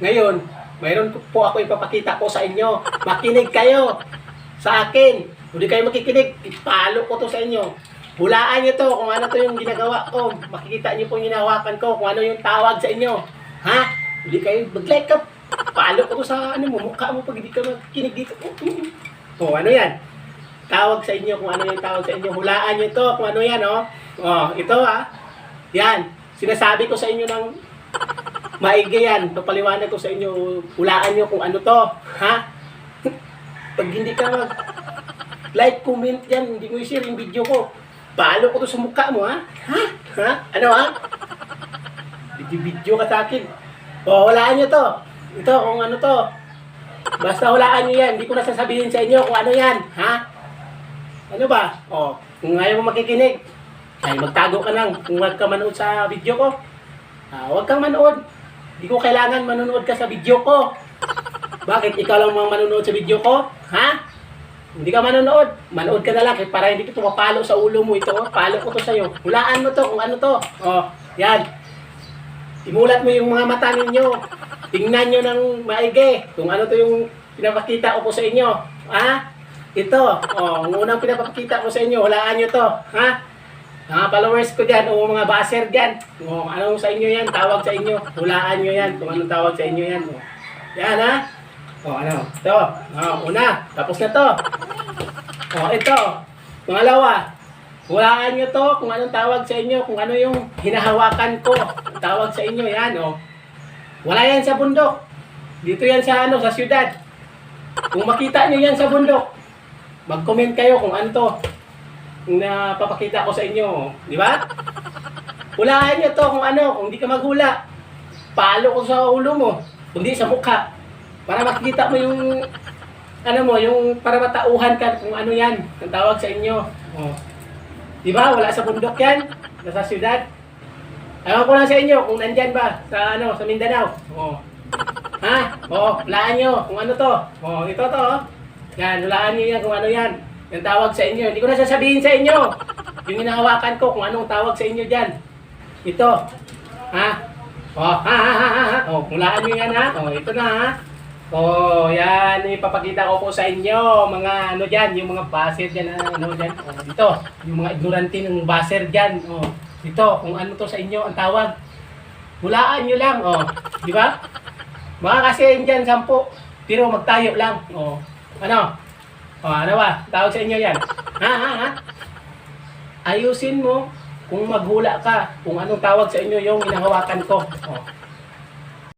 Ngayon, mayroon po ako ipapakita ko sa inyo. Makinig kayo sa akin. Kung di kayo makikinig, ipalo ko to sa inyo. Hulaan nyo to kung ano to yung ginagawa ko. Makikita nyo po yung hinahawakan ko, kung ano yung tawag sa inyo. Ha? Hindi kayo mag-like ka. Palo ko to sa ano mo, mukha mo pag hindi ka makikinig dito. O, ano yan? Tawag sa inyo kung ano yung tawag sa inyo. Hulaan nyo to kung ano yan, oh. Oh, ito ah. Yan. Sinasabi ko sa inyo ng maigi yan. Papaliwanag ko sa inyo. Hulaan nyo kung ano to. Ha? Pag hindi ka mag like, comment yan, hindi mo i-share yung video ko. Palo ko to sa mukha mo, ha? Ha? Ha? Ano, ha? Video-video ka sa akin. O, hulaan nyo to. Ito, kung ano to. Basta hulaan nyo yan. Hindi ko na sasabihin sa inyo kung ano yan. Ha? Ano ba? O, kung ayaw mo makikinig, ay magtago ka lang. Kung wag ka manood sa video ko, ah, wag kang manood. Hindi ko kailangan manonood ka sa video ko. Bakit ikaw lang mga manonood sa video ko? Ha? Hindi ka manonood. Manood ka na lang eh, para hindi ko mapalo sa ulo mo ito. Palo ko to sa'yo. Hulaan mo to kung ano to. Oh, yan. Imulat mo yung mga mata ninyo. Tingnan nyo ng maigi kung ano to yung pinapakita ko po sa inyo. Ha? Ito. Oh, ang unang pinapakita ko sa inyo. Hulaan nyo to. Ha? Mga followers ko dyan, o mga baser dyan. O, anong sa inyo yan? Tawag sa inyo. Hulaan nyo yan kung anong tawag sa inyo yan. O. Yan ha? O ano? Ito. O, una. Tapos na to. O, ito. Pangalawa. Hulaan nyo to kung anong tawag sa inyo, kung ano yung hinahawakan ko. Tawag sa inyo yan. O. Wala yan sa bundok. Dito yan sa ano, sa syudad. Kung makita nyo yan sa bundok, mag-comment kayo kung ano to na papakita ko sa inyo. Di ba? Hulaan nyo to kung ano, kung di ka maghula. Palo ko sa ulo mo, kundi sa mukha. Para makikita mo yung, ano mo, yung para matauhan ka kung ano yan, ang tawag sa inyo. Oh. Di ba? Wala sa bundok yan, nasa syudad. Ewan ko lang sa inyo kung nandyan ba sa ano, sa Mindanao. Oh. Ha? Oh, hulaan nyo kung ano to. Oh, ito to. oh. Yan, hulaan nyo yan kung ano yan. Yung tawag sa inyo. Hindi ko na sasabihin sa inyo. Yung hinahawakan ko kung anong tawag sa inyo dyan. Ito. Ha? Oh, ha, ha, ha, ha. Oh, hulaan nyo yan ha. Oh, ito na ha. Oh, yan. Ipapakita ko po sa inyo. Mga ano dyan, yung mga baser dyan. Ano dyan. Oh, ito. Yung mga ignorante ng baser dyan. Oh, ito. Kung ano to sa inyo, ang tawag. Hulaan nyo lang. Oh, di ba? Mga kasi dyan, sampu. Pero magtayo lang. Oh, ano? O, ano ba? Tawag sa inyo yan. Ha, ha, ha? Ayusin mo kung maghula ka kung anong tawag sa inyo yung hinahawakan ko. O,